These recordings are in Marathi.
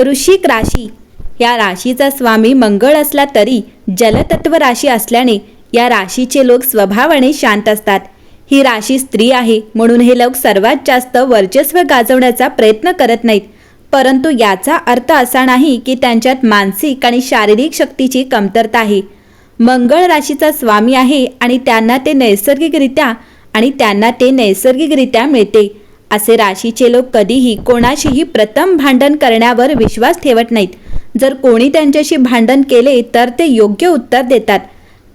वृश्चिक राशी. या राशीचा स्वामी मंगळ असला तरी जलतत्व राशी असल्याने या राशीचे लोक स्वभावाने शांत असतात. ही राशी स्त्री आहे म्हणून हे लोक सर्वात जास्त वर्चस्व गाजवण्याचा प्रयत्न करत नाहीत. परंतु याचा अर्थ असा नाही की त्यांच्यात मानसिक आणि शारीरिक शक्तीची कमतरता आहे. मंगळ राशीचा स्वामी आहे आणि त्यांना ते नैसर्गिकरित्या आणि त्यांना ते नैसर्गिकरित्या मिळते. असे राशीचे लोक कधीही कोणाशीही प्रथम भांडण करण्यावर विश्वास ठेवत नाहीत. जर कोणी त्यांच्याशी भांडण केले तर ते योग्य उत्तर देतात.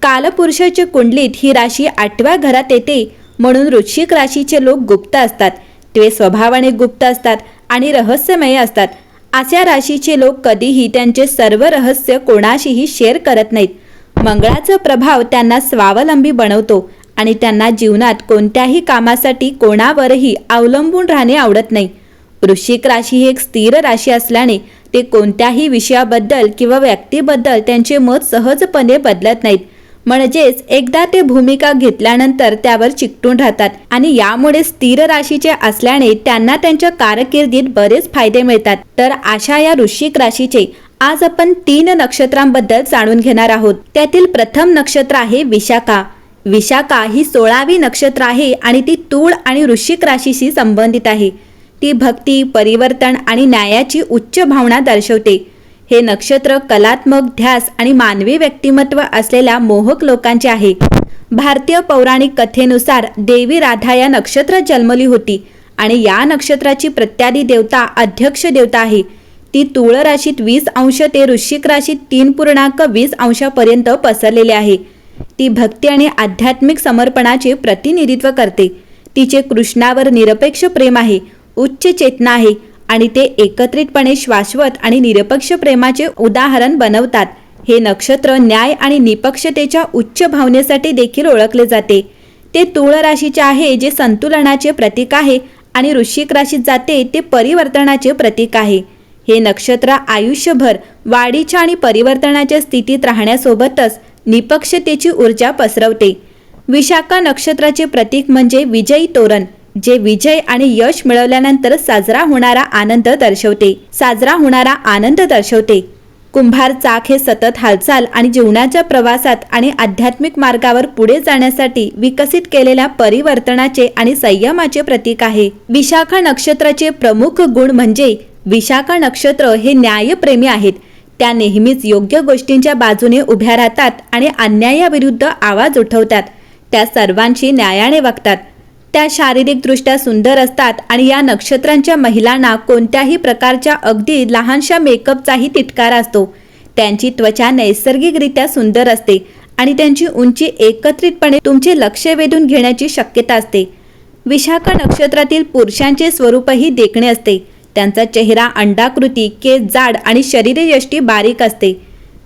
कालपुरुषाच्या कुंडलीत ही राशी आठव्या घरात येते म्हणून वृश्चिक राशीचे लोक गुप्त असतात. ते स्वभावाने गुप्त असतात आणि रहस्यमय असतात. अशा राशीचे लोक कधीही त्यांचे सर्व रहस्य कोणाशीही शेअर करत नाहीत. मंगळाचा प्रभाव त्यांना स्वावलंबी बनवतो आणि त्यांना जीवनात कोणत्याही कामासाठी कोणावरही अवलंबून राहणे आवडत नाही. वृश्चिक राशी ही एक स्थिर राशी असल्याने ते कोणत्याही विषयाबद्दल किंवा व्यक्तीबद्दल त्यांचे मत सहजपणे बदलत नाहीत. म्हणजेच एकदा ते भूमिका घेतल्यानंतर त्यावर चिकटून राहतात आणि यामुळे स्थिर राशीचे असल्याने त्यांना त्यांच्या कारकिर्दीत बरेच फायदे मिळतात. तर अशा या वृश्चिक राशीचे आज आपण तीन नक्षत्रांबद्दल जाणून घेणार आहोत. त्यातील प्रथम नक्षत्र आहे विशाखा. विशाखा ही सोळावी नक्षत्र आहे आणि ती तूळ आणि वृश्चिक राशीशी संबंधित आहे. ती भक्ती परिवर्तन आणि न्यायाची उच्च भावना दर्शवते. हे नक्षत्र कलात्मक ध्यास आणि मानवी व्यक्तिमत्व असलेल्या मोहक लोकांचे आहे. भारतीय पौराणिक कथेनुसार देवी राधा या नक्षत्रात जन्मली होती आणि या नक्षत्राची प्रत्यादी देवता अध्यक्ष देवता आहे. ती तुळ राशीत वीस अंश ते वृश्चिक राशीत तीन पूर्णांक वीस अंशापर्यंत पसरलेली आहे. ती भक्ती आणि आध्यात्मिक समर्पणाचे प्रतिनिधित्व करते. तिचे कृष्णावर निरपेक्ष प्रेम आहे उच्च चेतना आहे आणि ते एकत्रितपणे शाश्वत आणि निरपेक्ष प्रेमाचे उदाहरण बनवतात. हे नक्षत्र न्याय आणि निपक्षतेच्या उच्च भावनेसाठी देखील ओळखले जाते. ते तुळ राशीचे आहे जे संतुलनाचे प्रतीक आहे आणि वृश्चिक राशीत जाते ते परिवर्तनाचे प्रतीक आहे. हे नक्षत्र आयुष्यभर वाढीच्या आणि परिवर्तनाच्या स्थितीत राहण्यासोबतच निपक्षतेची ऊर्जा पसरवते. विशाखा नक्षत्राचे प्रतीक म्हणजे विजयी तोरण जे विजय आणि यश मिळवल्यानंतर साजरा होणारा आनंद दर्शवते. साजरा होणारा आनंद दर्शवते. कुंभार चाक हे सतत हालचाल आणि जीवनाच्या प्रवासात आणि आध्यात्मिक मार्गावर पुढे जाण्यासाठी विकसित केलेल्या परिवर्तनाचे आणि संयमाचे प्रतीक आहे. विशाखा नक्षत्राचे प्रमुख गुण म्हणजे विशाखा नक्षत्र हे न्यायप्रेमी आहेत. त्या नेहमीच योग्य गोष्टींच्या बाजूने उभ्या राहतात आणि अन्यायाविरुद्ध आवाज उठवतात. त्या सर्वांशी न्यायाने वागतात. त्या शारीरिकदृष्ट्या सुंदर असतात आणि या नक्षत्रांच्या महिलांना कोणत्याही प्रकारच्या अगदी लहानशा मेकअपचाही तिटकारा असतो. त्यांची त्वचा नैसर्गिकरित्या सुंदर असते आणि त्यांची उंची एकत्रितपणे तुमचे लक्ष वेधून घेण्याची शक्यता असते. विशाखा नक्षत्रातील पुरुषांचे स्वरूपही देखणे असते. त्यांचा चेहरा अंडाकृती केस जाड आणि शरीरयष्टी बारीक असते.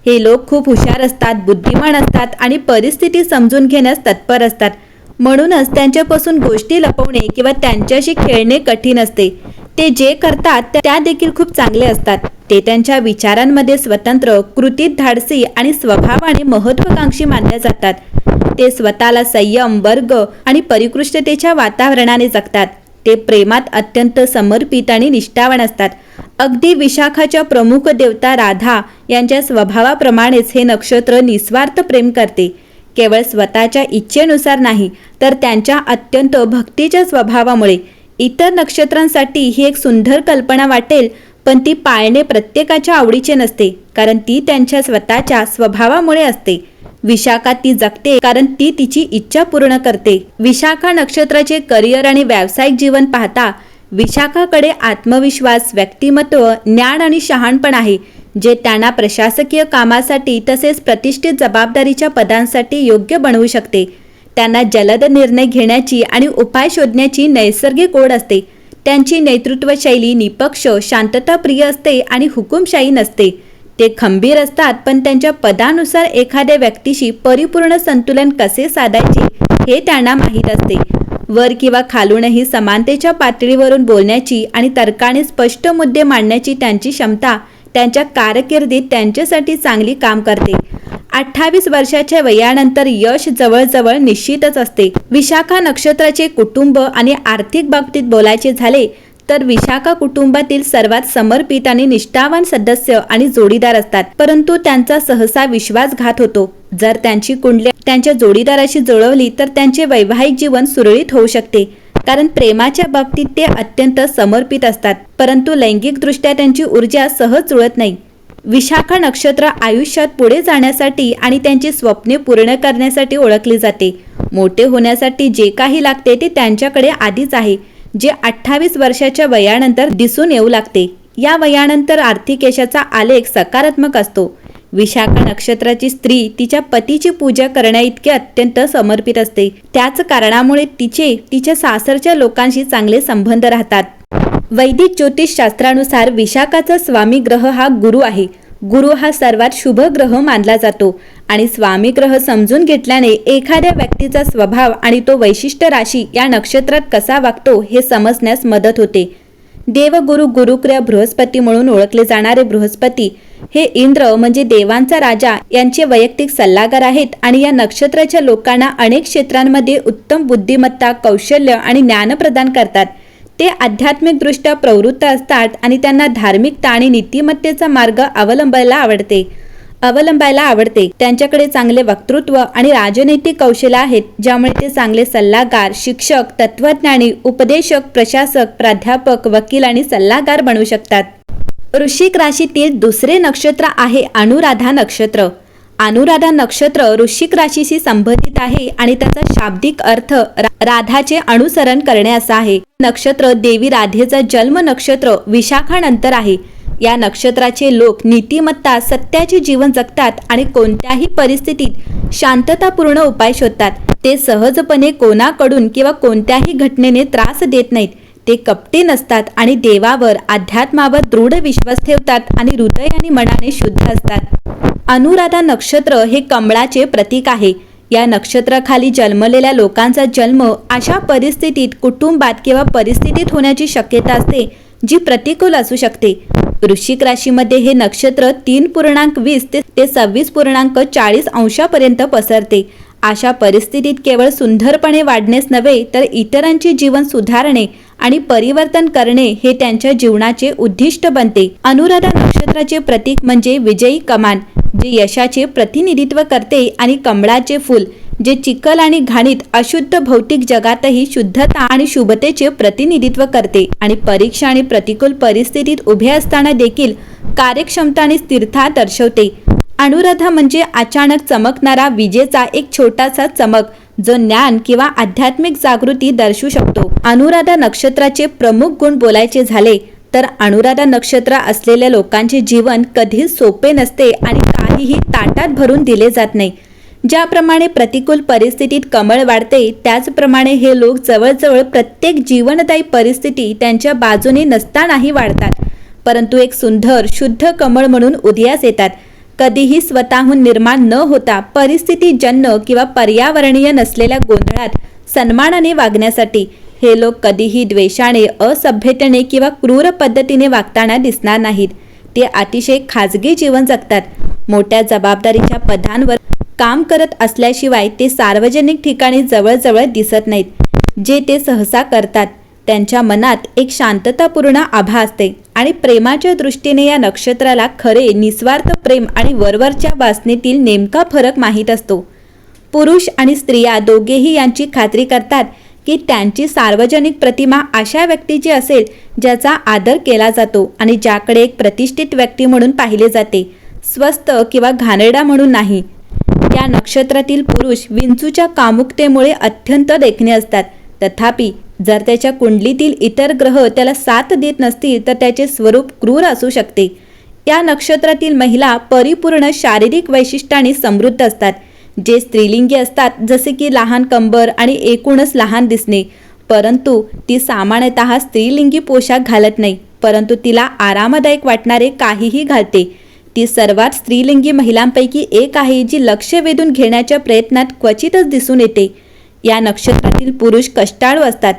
हे लोक खूप हुशार असतात बुद्धिमान असतात आणि परिस्थिती समजून घेण्यास तत्पर असतात. म्हणूनच त्यांच्यापासून गोष्टी लपवणे किंवा त्यांच्याशी खेळणे कठीण असते. ते जे करतात त्या- देखील खूप चांगले असतात. ते त्यांच्या विचारांमध्ये स्वतंत्र कृतीत धाडसी आणि स्वभावाने महत्वाकांक्षी मानले जातात. ते स्वतःला संयम वर्ग आणि परिकृष्टतेच्या वातावरणाने जगतात. ते प्रेमात अत्यंत समर्पित आणि निष्ठावान असतात. अगदी विशाखाच्या प्रमुख देवता राधा यांच्या स्वभावाप्रमाणेच हे नक्षत्र निस्वार्थ प्रेम करते. केवळ स्वतःच्या इच्छेनुसार नाही तर त्यांच्या अत्यंत भक्तीच्या स्वभावामुळे. इतर नक्षत्रांसाठी ही एक सुंदर कल्पना वाटेल पण ती पाळणे प्रत्येकाच्या आवडीचे नसते कारण ती त्यांच्या स्वतःच्या स्वभावामुळे असते. विशाखा ती जगते कारण ती तिची इच्छा पूर्ण करते. विशाखा नक्षत्राचे करिअर आणि व्यावसायिक जीवन पाहता विशाखाकडे आत्मविश्वास व्यक्तिमत्व ज्ञान आणि शहाणपण आहे जे त्यांना प्रशासकीय कामासाठी तसेच प्रतिष्ठित जबाबदारीच्या पदांसाठी योग्य बनवू शकते. त्यांना जलद निर्णय घेण्याची आणि उपाय शोधण्याची नैसर्गिक ओढ असते. त्यांची नेतृत्वशैली निपक्ष शांतताप्रिय असते आणि हुकुमशाही नसते. ते खंबीर असतात पण त्यांच्या पदानुसार एखाद्या व्यक्तीशी परिपूर्ण संतुलन कसे साधायचे हे त्यांना माहीत असते. वर किंवा खालूनही समानतेच्या पातळीवरून बोलण्याची आणि तर्काने स्पष्ट मुद्दे मांडण्याची त्यांची क्षमता त्यांच्या कारकिर्दीत त्यांच्यासाठी चांगली काम करते. अठ्ठावीस वर्षाच्या वयानंतर यश जवळजवळ निश्चितच असते. विशाखा नक्षत्राचे कुटुंब आणि आर्थिक बाबतीत बोलायचे झाले तर विशाखा कुटुंबातील सर्वात समर्पित आणि निष्ठावान सदस्य आणि जोडीदार असतात. परंतु त्यांचा सहसा विश्वासघात होतो. जर त्यांची कुंडली त्यांच्या जोडीदाराशी जुळवली तर त्यांचे वैवाहिक जीवन सुरळीत होऊ शकते. कारण प्रेमाच्या बाबतीत ते अत्यंत समर्पित असतात. परंतु लैंगिकदृष्ट्या त्यांची ऊर्जा सहज जुळत नाही. विशाखा नक्षत्र आयुष्यात पुढे जाण्यासाठी आणि त्यांची स्वप्ने पूर्ण करण्यासाठी ओळखली जाते. मोठे होण्यासाठी जे काही लागते ते त्यांच्याकडे आधीच आहे. जे अठ्ठावीस वर्षाच्या वयानंतर दिसून येऊ लागते. या वयानंतर आर्थिक यशाचा आलेख सकारात्मक असतो. विशाखा नक्षत्राची स्त्री तिच्या पतीची पूजा करण्याइतके अत्यंत समर्पित असते. त्याच कारणामुळे तिचे तिच्या सासरच्या लोकांशी चांगले संबंध राहतात. वैदिक ज्योतिष शास्त्रानुसार विशाखाचा स्वामी ग्रह हा गुरु आहे. गुरु हा सर्वात शुभ ग्रह मानला जातो. आणि स्वामी ग्रह समजून घेतल्याने एखाद्या व्यक्तीचा स्वभाव आणि तो वैशिष्ट्य राशी या नक्षत्रात कसा वागतो हे समजण्यास मदत होते. देवगुरु गुरुक्रिया बृहस्पती म्हणून ओळखले जाणारे बृहस्पती हे इंद्र म्हणजे देवांचा राजा यांचे वैयक्तिक सल्लागार आहेत आणि या नक्षत्राच्या लोकांना अनेक क्षेत्रांमध्ये उत्तम बुद्धिमत्ता कौशल्य आणि ज्ञान प्रदान करतात. ते आध्यात्मिकदृष्ट्या प्रवृत्त असतात आणि त्यांना धार्मिकता आणि नीतिमत्तेचा मार्ग अवलंबायला आवडते. अवलंबायला आवडते. त्यांच्याकडे चांगले वक्तृत्व आणि राजनैतिक कौशल्य आहेत ज्यामुळे ते चांगले सल्लागार शिक्षक तत्वज्ञानी उपदेशक प्रशासक प्राध्यापक वकील आणि सल्लागार बनू शकतात. वृश्चिक राशीतील दुसरे नक्षत्र आहे अनुराधा नक्षत्र. अनुराधा नक्षत्र वृश्चिक राशीशी संबंधित आहे आणि त्याचा शाब्दिक अर्थ राधाचे अनुसरण करणे असा आहे. नक्षत्र देवी राधेचा जन्म नक्षत्र विशाखानंतर आहे. या नक्षत्राचे लोक नीतिमत्ता सत्याचे जीवन जगतात आणि कोणत्याही परिस्थितीत शांततापूर्ण उपाय शोधतात. ते सहजपणे कोणाकडून किंवा कोणत्याही घटनेने त्रास देत नाहीत. ते कपटी नसतात आणि देवावर अध्यात्मावर दृढ विश्वास ठेवतात आणि हृदय आणि मनाने शुद्ध असतात. अनुराधा नक्षत्र हे कमळाचे प्रतीक आहे. या नक्षत्राखाली जन्मलेल्या लोकांचा जन्म अशा परिस्थितीत कुटुंबात किंवा परिस्थितीत होण्याची शक्यता असते जी प्रतिकूल असू शकते. वृश्चिक राशीमध्ये हे नक्षत्र तीन पूर्णांक वीस ते ते सव्वीस पूर्णांक चाळीस अंशापर्यंत पसरते. अशा परिस्थितीत केवळ सुंदरपणे वाढणेच नव्हे तर इतरांचे जीवन सुधारणे आणि परिवर्तन करणे हे त्यांच्या जीवनाचे उद्दिष्ट बनते. अनुराधा नक्षत्राचे प्रतीक म्हणजे विजयी कमान जे यशाचे प्रतिनिधित्व करते आणि कमळाचे फूल जे चिखल आणि घाणीत अशुद्ध भौतिक जगातही शुद्धता आणि शुभतेचे प्रतिनिधित्व करते. आणि परीक्षा आणि प्रतिकूल परिस्थितीत उभे असताना देखील कार्यक्षमता आणि स्थिरता दर्शवते. अनुराधा म्हणजे अचानक चमकणारा विजेचा एक छोटासा चमक जो ज्ञान किंवा आध्यात्मिक जागृती दर्शवू शकतो. अनुराधा नक्षत्राचे प्रमुख गुण बोलायचे झाले तर अनुराधा नक्षत्र असलेल्या लोकांचे जीवन कधीच सोपे नसते आणि काहीही ताटात भरून दिले जात नाही. ज्याप्रमाणे प्रतिकूल परिस्थितीत कमळ वाढते त्याचप्रमाणे हे लोक जवळजवळ प्रत्येक जीवनदायी परिस्थिती त्यांच्या बाजूने नसतानाही वाढतात. परंतु एक सुंदर शुद्ध कमळ म्हणून उदयास येतात. कधीही स्वतःहून निर्माण न होता परिस्थितीजन्य किंवा पर्यावरणीय नसलेल्या गोंधळात सन्मानाने वागण्यासाठी हे लोक कधीही द्वेषाने असभ्यतेने किंवा क्रूर पद्धतीने वागताना दिसणार नाहीत. ते अतिशय खाजगी जीवन जगतात. मोठ्या जबाबदारीच्या पदांवर काम करत असल्याशिवाय ते सार्वजनिक ठिकाणी जवळजवळ दिसत नाहीत जे ते सहसा करतात. त्यांच्या मनात एक शांततापूर्ण आभा असते आणि प्रेमाच्या दृष्टीने या नक्षत्राला खरे निस्वार्थ प्रेम आणि वरवरच्या वासनेतील नेमका फरक माहीत असतो. पुरुष आणि स्त्रिया दोघेही यांची खात्री करतात की त्यांची सार्वजनिक प्रतिमा अशा व्यक्तीची असेल ज्याचा आदर केला जातो आणि ज्याकडे एक प्रतिष्ठित व्यक्ती म्हणून पाहिले जाते स्वस्त किंवा घाणेरडा म्हणून नाही. या नक्षत्रातील पुरुष विंचूच्या कामुकतेमुळे अत्यंत देखणे असतात. तथापि जर त्याच्या कुंडलीतील इतर ग्रह त्याला साथ देत नसतील तर त्याचे स्वरूप क्रूर असू शकते. या नक्षत्रातील महिला परिपूर्ण शारीरिक वैशिष्ट्याने समृद्ध असतात. जे स्त्रीलिंगी असतात जसे की लहान कंबर आणि एकूणच लहान दिसणे. परंतु ती सामान्यतः स्त्रीलिंगी पोशाख घालत नाही परंतु तिला आरामदायक वाटणारे काहीही घालते. ती सर्वात स्त्रीलिंगी महिलांपैकी एक आहे जी लक्ष वेधून घेण्याच्या प्रयत्नात क्वचितच दिसून येते. या नक्षत्रातील पुरुष कष्टाळू असतात.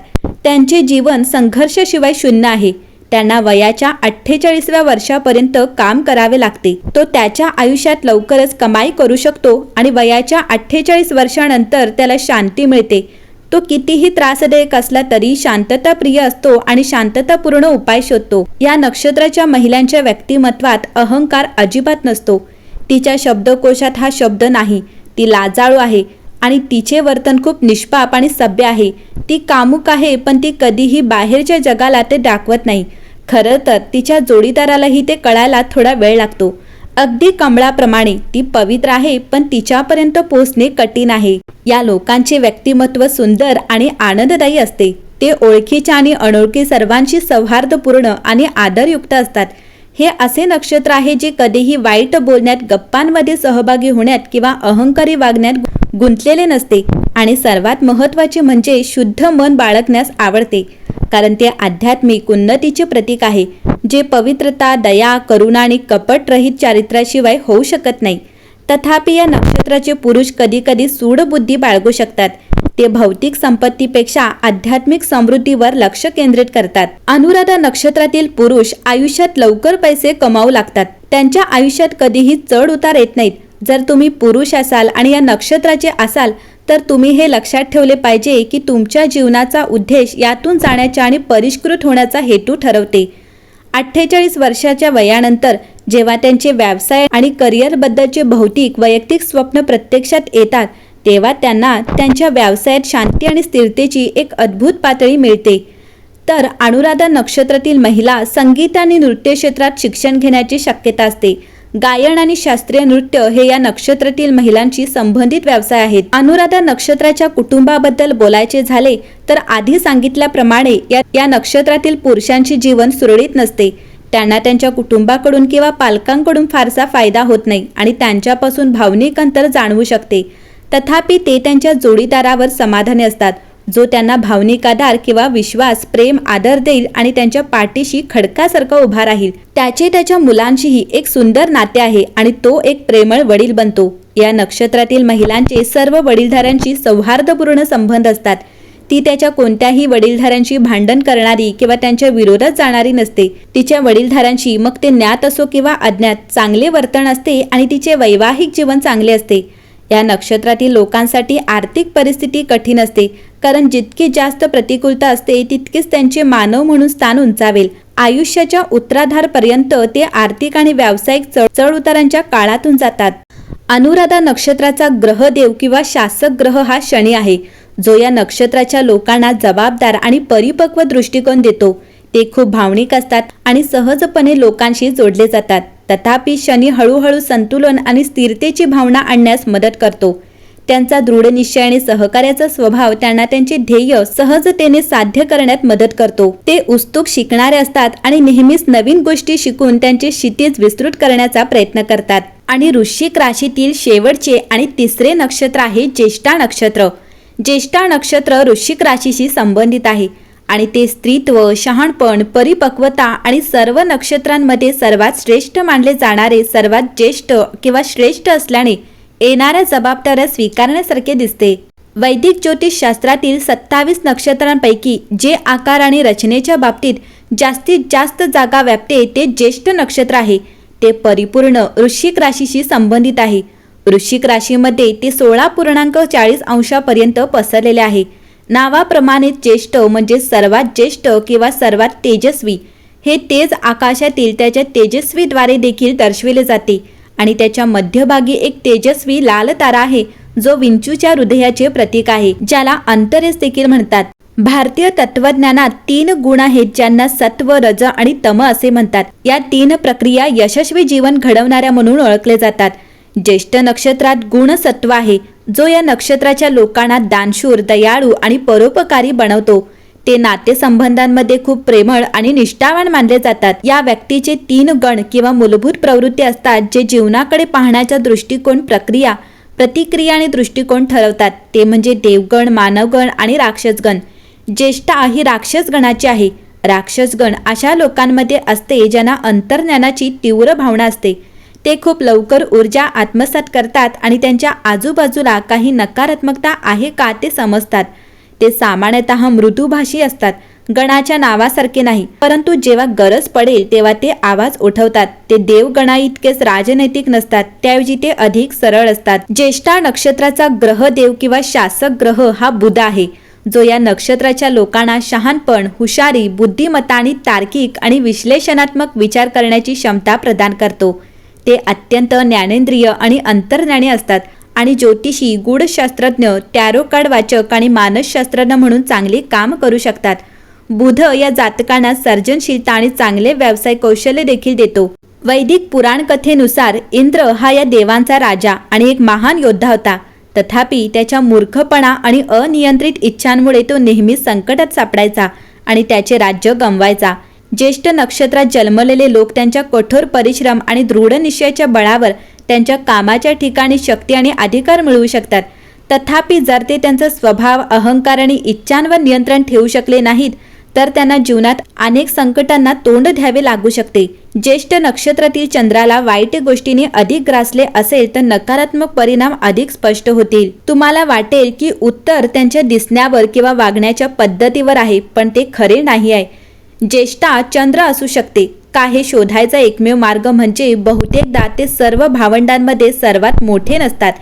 त्यांचे जीवन संघर्षाशिवाय शून्य आहे. त्यांना वयाच्या अठ्ठेचाळीसव्या वर्षापर्यंत काम करावे लागते. तो त्याच्या आयुष्यात लवकरच कमाई करू शकतो आणि वयाच्या अठ्ठेचाळीस वर्षानंतर त्याला शांती मिळते. तो कितीही त्रासदायक असला तरी शांतताप्रिय असतो आणि शांततापूर्ण उपाय शोधतो. या नक्षत्राच्या महिलांच्या व्यक्तिमत्वात अहंकार अजिबात नसतो. तिच्या शब्दकोशात हा शब्द नाही. ती लाजाळू आहे. आणि तिचे वर्तन खूप निष्पाप आणि सभ्य आहे. ती कामुक आहे पण ती कधीही बाहेरच्या जगाला ते दाखवत नाही. खरं तर तिच्या जोडीदारालाही ते कळायला थोडा वेळ लागतो. अगदी कमळाप्रमाणे ती पवित्र आहे पण तिच्यापर्यंत पोहोचणे कठीण आहे. या लोकांचे व्यक्तिमत्व सुंदर आणि आनंददायी असते. ते ओळखीच्या आणि अनोळखी सर्वांशी सौहार्दपूर्ण आणि आदरयुक्त असतात. हे असे नक्षत्र आहे जे कधीही वाईट बोलण्यात गप्पांमध्ये सहभागी होण्यात किंवा अहंकारी वागण्यात गुंतलेले नसते आणि सर्वात महत्त्वाचे म्हणजे शुद्ध मन बाळगण्यास आवडते. कारण ते आध्यात्मिक उन्नतीचे प्रतीक आहे जे पवित्रता दया करुणा आणि कपटरहित चारित्र्याशिवाय होऊ शकत नाही. तथापि या नक्षत्राचे पुरुष कधीकधी सूडबुद्धी बाळगू शकतात. ते भौतिक संपत्तीपेक्षा आध्यात्मिक समृद्धीवर लक्ष केंद्रित करतात. अनुराधा नक्षत्रातील पुरुष आयुष्यात लवकर पैसे कमावू लागतात. त्यांच्या आयुष्यात कधीही चढ उतार येत नाहीत. जर तुम्ही पुरुष असाल आणि या नक्षत्राचे असाल तर तुम्ही हे लक्षात ठेवले पाहिजे की तुमच्या जीवनाचा उद्देश यातून जाण्याचा आणि परिष्कृत होण्याचा हेतू ठरवते. अठ्ठेचाळीस वर्षाच्या वयानंतर जेव्हा त्यांचे व्यवसाय आणि करिअरबद्दलचे भौतिक वैयक्तिक स्वप्न प्रत्यक्षात येतात तेव्हा त्यांना त्यांच्या व्यवसायात शांती आणि स्थिरतेची एक अद्भुत पातळी मिळते. तर अनुराधा नक्षत्रातील महिला संगीत आणि नृत्य क्षेत्रात शिक्षण घेण्याची शक्यता असते. गायन आणि शास्त्रीय नृत्य हे या नक्षत्रातील महिलांशी संबंधित व्यवसाय आहेत. अनुराधा नक्षत्राच्या कुटुंबाबद्दल बोलायचे झाले तर आधी सांगितल्याप्रमाणे या या नक्षत्रातील पुरुषांचे जीवन सुरळीत नसते. त्यांना त्यांच्या कुटुंबाकडून किंवा पालकांकडून फारसा फायदा होत नाही आणि त्यांच्यापासून भावनिक अंतर जाणवू शकते. तथापि ते त्यांच्या जोडीदारावर समाधानी असतात जो त्यांना भावनिक आधार किंवा विश्वास प्रेम आदर देईल आणि त्यांच्या पाठीशी खडकासारखा उभा राहील. त्याचे त्याच्या मुलांशीही एक सुंदर नाते आहे आणि तो एक प्रेमळ वडील बनतो. या नक्षत्रातील महिलांचे सर्व वडीलधाऱ्यांशी सौहार्दपूर्ण संबंध असतात. ती त्याच्या कोणत्याही वडीलधाऱ्यांशी भांडण करणारी किंवा त्यांच्या विरोधात जाणारी नसते. तिच्या वडीलधाऱ्यांशी मग ते ज्ञात असो किंवा अज्ञात चांगले वर्तन असते आणि तिचे वैवाहिक जीवन चांगले असते. या नक्षत्रातील लोकांसाठी आर्थिक परिस्थिती कठीण असते. कारण जितकी जास्त प्रतिकूलता असते तितकीच त्यांचे मानव म्हणून स्थान उंचावेल. आयुष्याच्या उत्तराधारपर्यंत ते आर्थिक आणि व्यावसायिक चढउतारांच्या काळातून जातात. अनुराधा नक्षत्राचा ग्रहदेव किंवा शासक ग्रह हा शनी आहे. जो या नक्षत्राच्या लोकांना जबाबदार आणि परिपक्व दृष्टिकोन देतो. ते खूप भावनिक असतात आणि सहजपणे लोकांशी जोडले जातात. तथापि शनी हळूहळू संतुलन आणि स्थिरतेची भावना आणण्यास मदत करतो. त्यांचा दृढ निश्चय आणि सहकार्याचा स्वभाव त्यांना त्यांचे ध्येय सहजतेने साध्य करण्यात मदत करतो. ते उत्सुक शिकणारे असतात आणि नेहमीच नवीन गोष्टी शिकून त्यांचे क्षितिज विस्तृत करण्याचा प्रयत्न करतात. आणि वृश्चिक राशीतील शेवटचे आणि तिसरे नक्षत्र आहे ज्येष्ठा नक्षत्र. ज्येष्ठा नक्षत्र वृश्चिक राशीशी संबंधित आहे. आणि ते स्त्रीत्व शहाणपण परिपक्वता आणि सर्व नक्षत्रांमध्ये सर्वात श्रेष्ठ मानले जाणारे सर्वात ज्येष्ठ किंवा श्रेष्ठ असल्याने येणाऱ्या जबाबदाऱ्या स्वीकारण्यासारखे दिसते. वैदिक ज्योतिषशास्त्रातील सत्तावीस नक्षत्रांपैकी जे आकार आणि रचनेच्या बाबतीत जास्तीत जास्त जागा व्यापते ते ज्येष्ठ नक्षत्र आहे. ते परिपूर्ण वृश्चिक राशीशी संबंधित आहे. वृश्चिक राशीमध्ये ते सोळा पूर्णांक चाळीस अंशापर्यंत पसरलेले आहे. नावाप्रमाणे ज्येष्ठ म्हणजे सर्वात ज्येष्ठ किंवा सर्वात तेजस्वी हे तेज आकाशातील त्याच्या तेजस्वीद्वारे देखील दर्शविले जाते आणि त्याच्या मध्यभागी एक तेजस्वी लाल तारा आहे जो विंचूच्या हृदयाचे प्रतीक आहे ज्याला अंतरेस देखील म्हणतात. भारतीय तत्वज्ञानात तीन गुण आहेत ज्यांना सत्व रज आणि तम असे म्हणतात. या तीन प्रक्रिया यशस्वी जीवन घडवणाऱ्या म्हणून ओळखले जातात. ज्येष्ठ नक्षत्रात गुणसत्व आहे जो या नक्षत्राच्या लोकांना दानशूर दयाळू आणि परोपकारी बनवतो. ते नातेसंबंधांमध्ये खूप प्रेमळ आणि निष्ठावान मानले जातात. या व्यक्तीचे तीन गण किंवा मूलभूत प्रवृत्ती असतात जे जीवनाकडे पाहण्याचा दृष्टिकोन प्रक्रिया प्रतिक्रिया आणि दृष्टिकोन ठरवतात. ते म्हणजे देवगण मानवगण आणि राक्षसगण. ज्येष्ठा ही राक्षसगणाची आहे. राक्षसगण अशा लोकांमध्ये असते ज्यांना अंतर्ज्ञानाची तीव्र भावना असते. ते खूप लवकर ऊर्जा आत्मसात करतात आणि त्यांच्या आजूबाजूला काही नकारात्मकता आहे का ते समजतात. ते सामान्यतः मृदुभाषी असतात गणाच्या नावासारखे नाही. परंतु जेव्हा गरज पडेल तेव्हा ते आवाज उठवतात. ते देवगणा इतकेच राजनैतिक नसतात त्याऐवजी ते अधिक सरळ असतात. ज्येष्ठा नक्षत्राचा ग्रह देव किंवा शासक ग्रह हा बुध आहे जो या नक्षत्राच्या लोकांना शहाणपण हुशारी बुद्धिमत्ता आणि तार्किक आणि विश्लेषणात्मक विचार करण्याची क्षमता प्रदान करतो. ते अत्यंत ज्ञानेंद्रिय आणि अंतर्ज्ञानी असतात आणि ज्योतिषी गूढशास्त्रज्ञ टॅरो कार्ड वाचक आणि मानसशास्त्रज्ञ म्हणून चांगले काम करू शकतात. बुध या जातकांना सर्जनशीलता आणि चांगले व्यवसाय कौशल्य देखील देतो. वैदिक पुराण कथेनुसार इंद्र हा या देवांचा राजा आणि एक महान योद्धा होता. तथापि त्याच्या मूर्खपणा आणि अनियंत्रित इच्छांमुळे तो नेहमी संकटात सापडायचा आणि त्याचे राज्य गमवायचा. ज्येष्ठ नक्षत्रात जन्मलेले लोक त्यांच्या कठोर परिश्रम आणि दृढ निश्चयाच्या बळावर त्यांच्या कामाच्या ठिकाणी शक्ती आणि अधिकार मिळवू शकतात. तथापि जर ते त्यांचा स्वभाव अहंकार आणि इच्छांवर नियंत्रण ठेवू शकले नाहीत तर त्यांना जीवनात अनेक संकटांना तोंड द्यावे लागू शकते. ज्येष्ठ नक्षत्रातील चंद्राला वाईट गोष्टींनी अधिक ग्रासले असेल तर नकारात्मक परिणाम अधिक स्पष्ट होतील. तुम्हाला वाटेल की उत्तर त्यांच्या दिसण्यावर किंवा वागण्याच्या पद्धतीवर आहे पण ते खरे नाही आहे. ज्येष्ठा चंद्र असू शकते. का हे शोधायचा एकमेव मार्ग म्हणजे बहुतेकदा ते सर्व भावंडांमध्ये सर्वात मोठे नसतात.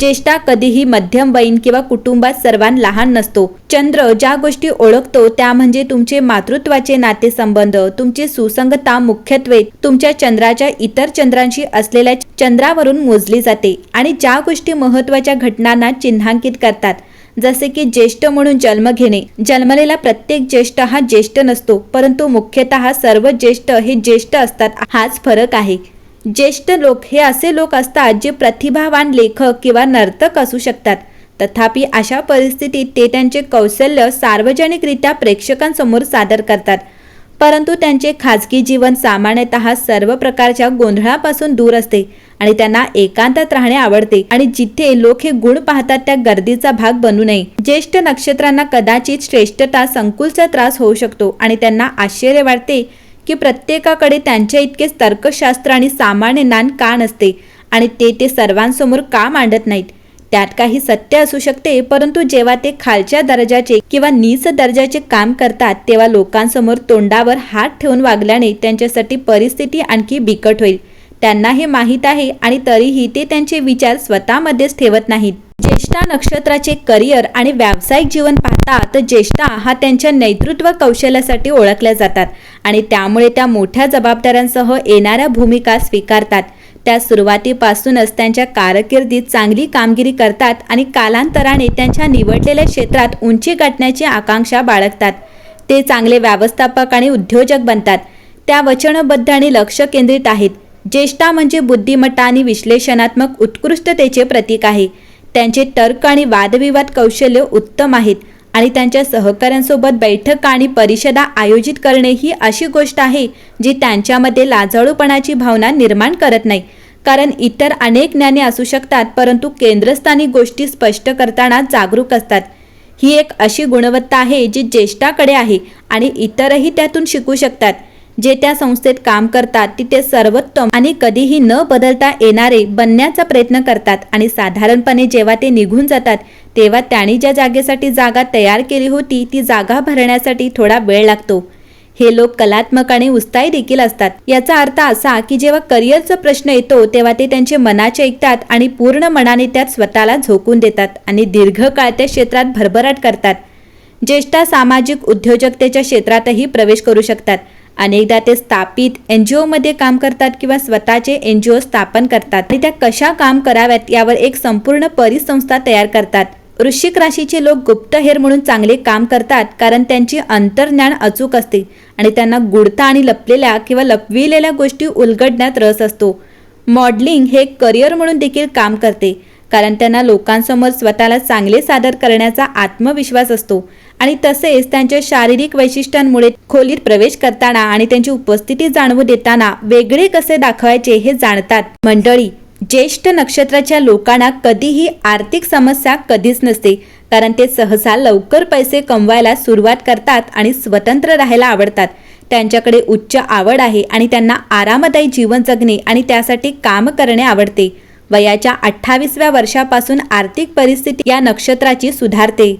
ज्येष्ठा कधीही मध्यम बहीण किंवा कुटुंबात सर्वात लहान नसतो. चंद्र ज्या गोष्टी ओळखतो त्या म्हणजे तुमचे मातृत्वाचे नातेसंबंध तुमची सुसंगता मुख्यत्वे तुमच्या चंद्राच्या इतर चंद्रांशी असलेल्या चंद्रावरून मोजली जाते आणि ज्या गोष्टी महत्त्वाच्या घटनांना चिन्हांकित करतात. जसे की ज्येष्ठ म्हणून जन्म घेणे. जन्मलेला प्रत्येक ज्येष्ठ हा ज्येष्ठ नसतो परंतु मुख्यतः सर्व ज्येष्ठ हे ज्येष्ठ असतात हाच फरक आहे. ज्येष्ठ लोक हे असे लोक असतात जे प्रतिभावान लेखक किंवा नर्तक असू शकतात. तथापि अशा परिस्थितीत ते त्यांचे कौशल्य सार्वजनिकरित्या प्रेक्षकांसमोर सादर करतात. परंतु त्यांचे खाजगी जीवन सामान्यतः सर्व प्रकारच्या गोंधळापासून दूर असते आणि त्यांना एकांतात राहणे आवडते. आणि जिथे लोक हे गुण पाहतात त्या गर्दीचा भाग बनू नये. ज्येष्ठ नक्षत्रांना कदाचित श्रेष्ठता संकुलचा त्रास होऊ शकतो आणि त्यांना आश्चर्य वाटते की प्रत्येकाकडे त्यांच्या इतकेच तर्कशास्त्र आणि सामान्य ज्ञान का नसते आणि ते ते सर्वांसमोर का मांडत नाहीत? त्यात काही सत्य असू शकते परंतु जेव्हा ते खालच्या दर्जाचे किंवा नीच दर्जाचे काम करतात तेव्हा लोकांसमोर तोंडावर हात ठेवून वागल्याने त्यांच्यासाठी परिस्थिती आणखी बिकट होईल. त्यांना हे माहीत आहे आणि तरीही ते त्यांचे विचार स्वतःमध्येच ठेवत नाहीत. ज्येष्ठा नक्षत्राचे करिअर आणि व्यावसायिक जीवन पाहता तर ज्येष्ठा हा त्यांच्या नेतृत्व कौशल्यासाठी ओळखल्या जातात आणि त्यामुळे त्या मोठ्या जबाबदाऱ्यांसह येणाऱ्या भूमिका स्वीकारतात. त्या सुरुवातीपासूनच त्यांच्या कारकिर्दीत चांगली कामगिरी करतात आणि कालांतराने त्यांच्या निवडलेल्या क्षेत्रात उंची गाठण्याची आकांक्षा बाळगतात. ते चांगले व्यवस्थापक आणि उद्योजक बनतात. त्या वचनबद्ध आणि लक्ष केंद्रित आहेत. ज्येष्ठा म्हणजे बुद्धिमत्ता आणि विश्लेषणात्मक उत्कृष्टतेचे प्रतीक आहे. त्यांचे तर्क आणि वादविवाद कौशल्य उत्तम आहेत. आणि त्यांच्या सहकाऱ्यांसोबत बैठका आणि परिषदा आयोजित करणे ही अशी गोष्ट आहे जी त्यांच्यामध्ये लाजाळूपणाची भावना निर्माण करत नाही. कारण इतर अनेक ज्ञाने असू शकतात परंतु केंद्रस्थानी गोष्टी स्पष्ट करताना जागरूक असतात. ही एक अशी गुणवत्ता आहे जी ज्येष्ठाकडे आहे आणि इतरही त्यातून शिकू शकतात. जे त्या संस्थेत काम करतात तिथे सर्वोत्तम आणि कधीही न बदलता येणारे बनण्याचा प्रयत्न करतात आणि साधारणपणे जेव्हा ते निघून जातात तेव्हा त्यांनी ज्या जागेसाठी जागा तयार केली होती ती जागा भरण्यासाठी थोडा वेळ लागतो. हे लोक कलात्मक आणि उत्साही देखील असतात. याचा अर्थ असा की जेव्हा करिअरचा प्रश्न येतो तेव्हा ते त्यांचे मनाचे ऐकतात आणि पूर्ण मनाने त्यात स्वतःला झोकून देतात आणि दीर्घकाळ त्या क्षेत्रात भरभराट करतात. ज्येष्ठ सामाजिक उद्योजकतेच्या क्षेत्रातही प्रवेश करू शकतात. अनेकदा ते स्थापित एन जी ओमध्ये काम करतात किंवा स्वतःचे एन जी ओ स्थापन करतात आणि त्या कशा काम कराव्यात यावर एक संपूर्ण परिसंस्था तयार करतात. वृश्चिक राशीचे लोक गुप्तहेर म्हणून चांगले काम करतात कारण त्यांची अंतर्ज्ञान अचूक असते आणि त्यांना गुडता आणि लपलेल्या किंवा लपविलेल्या गोष्टी उलगडण्यात रस असतो. मॉडलिंग हे करिअर म्हणून देखील काम करते कारण त्यांना लोकांसमोर स्वतःला चांगले सादर करण्याचा आत्मविश्वास असतो आणि तसेच त्यांच्या शारीरिक वैशिष्ट्यांमुळे खोलीत प्रवेश करताना आणि त्यांची उपस्थिती जाणवू देताना वेगळे कसे दाखवायचे हे जाणतात. मंडळी ज्येष्ठ नक्षत्राच्या लोकांना कधीही आर्थिक समस्या कधीच नसते कारण ते सहसा लवकर पैसे कमवायला सुरुवात करतात आणि स्वतंत्र राहायला आवडतात. त्यांच्याकडे उच्च आवड आहे आणि त्यांना आरामदायी जीवन जगणे आणि त्यासाठी काम करणे आवडते. वयाच्या अठ्ठावीसव्या वर्षापासून आर्थिक परिस्थिती या नक्षत्राची सुधारते.